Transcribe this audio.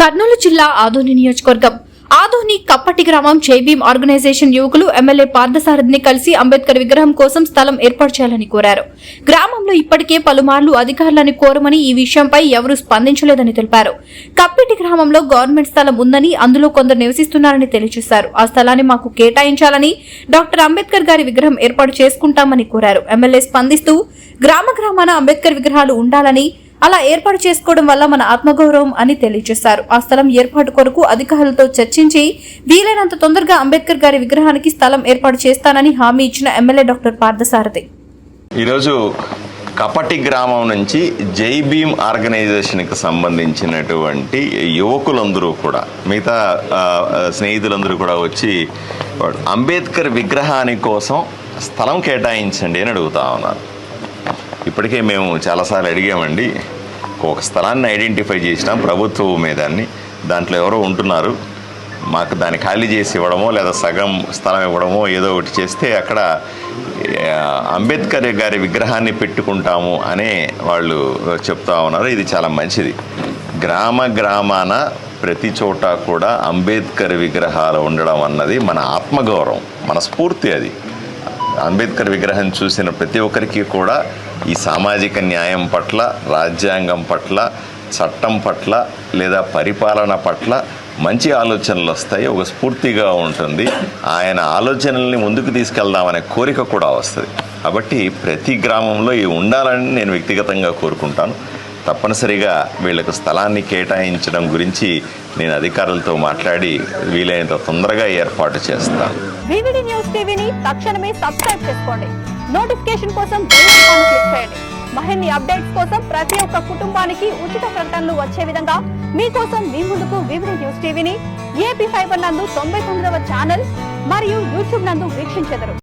కర్నూలు జిల్లా ఆదోని నియోజకవర్గం. ఆదోని కప్పటి గ్రామం జైభీం ఆర్గనైజేషన్ యువకులు ఎమ్మెల్యే పార్థసారథిని కలిసి అంబేద్కర్ విగ్రహం కోసం స్థలం ఏర్పాటు చేయాలని కోరారు. గ్రామంలో ఇప్పటికే పలుమార్లు అధికారులను కోరమని ఈ విషయంపై ఎవరూ స్పందించలేదని తెలిపారు. కప్పిటి గ్రామంలో గవర్నమెంట్ స్థలం ఉందని అందులో కొందరు నివసిస్తున్నారని తెలియజేశారు. ఆ స్థలాన్ని మాకు కేటాయించాలని డాక్టర్ అంబేద్కర్ గారి విగ్రహం ఏర్పాటు చేసుకుంటామని కోరారు. ఎమ్మెల్యే స్పందిస్తూ గ్రామ గ్రామాన అంబేద్కర్ విగ్రహాలు ఉండాలని అలా ఏర్పాటు చేసుకోవడం వల్ల మన ఆత్మగౌరవం అని తెలియజేశారు. ఆ స్థలం ఏర్పాటు కొరకు అధికారులతో చర్చించి వీలైనంత తొందరగా అంబేద్కర్ గారి విగ్రహానికి స్థలం ఏర్పాటు చేస్తానని హామీ ఇచ్చిన ఎమ్మెల్యే డాక్టర్ పార్థసారథి. ఈరోజు కపటి గ్రామం నుంచి జై భీమ్ ఆర్గనైజేషన్కి సంబంధించినటువంటి యువకులందరూ కూడా మిగతా స్నేహితులందరూ కూడా వచ్చి అంబేద్కర్ విగ్రహాని కోసం స్థలం కేటాయించండి అని అడుగుతా ఉన్నారు. ఇప్పటికే మేము చాలాసార్లు అడిగామండి. ఒక స్థలాన్ని ఐడెంటిఫై చేసినాం ప్రభుత్వ మీదాన్ని దాంట్లో ఎవరో ఉంటున్నారు. మాకు దాన్ని ఖాళీ చేసి ఇవ్వడమో లేదా సగం స్థలం ఇవ్వడమో ఏదో ఒకటి చేస్తే అక్కడ అంబేద్కర్ గారి విగ్రహాన్ని పెట్టుకుంటాము అనే వాళ్ళు చెప్తా ఉన్నారు. ఇది చాలా మంచిది. గ్రామ గ్రామాన ప్రతి చోట కూడా అంబేద్కర్ విగ్రహాలు ఉండడం అన్నది మన ఆత్మగౌరవం మన స్ఫూర్తి అది. అంబేద్కర్ విగ్రహం చూసిన ప్రతి ఒక్కరికి కూడా ఈ సామాజిక న్యాయం పట్ల రాజ్యాంగం పట్ల చట్టం పట్ల లేదా పరిపాలన పట్ల మంచి ఆలోచనలు వస్తాయి ఒక స్ఫూర్తిగా ఉంటుంది. ఆయన ఆలోచనల్ని ముందుకు తీసుకెళ్దామనే కోరిక కూడా వస్తుంది. కాబట్టి ప్రతి గ్రామంలో ఇవి ఉండాలని నేను వ్యక్తిగతంగా కోరుకుంటాను. తప్పనిసరిగా వీళ్ళకు స్థలాన్ని కేటాయించడం గురించి నేను అధికారులతో మాట్లాడి వీలైనంత తొందరగా ఏర్పాటు చేస్తాను వివిడి న్యూస్ టీవీని తక్షణమే సబ్స్క్రైబ్ చేసుకోండి. నోటిఫికేషన్ కోసం బెల్ ఐకాన్ క్లిక్ చేయండి. మరిన్ని అప్డేట్స్ కోసం ప్రతి ఒక్క కుటుంబానికి ఉచిత ప్రకటనలు వచ్చే విధంగా మీకోసం మీ ముందుకు వివిడి న్యూస్ టీవీని ఏపీ ఫైబర్ నందు తొంభై తొమ్మిదవ ఛానల్ మరియు యూట్యూబ్ నందు వీక్షించెదరు.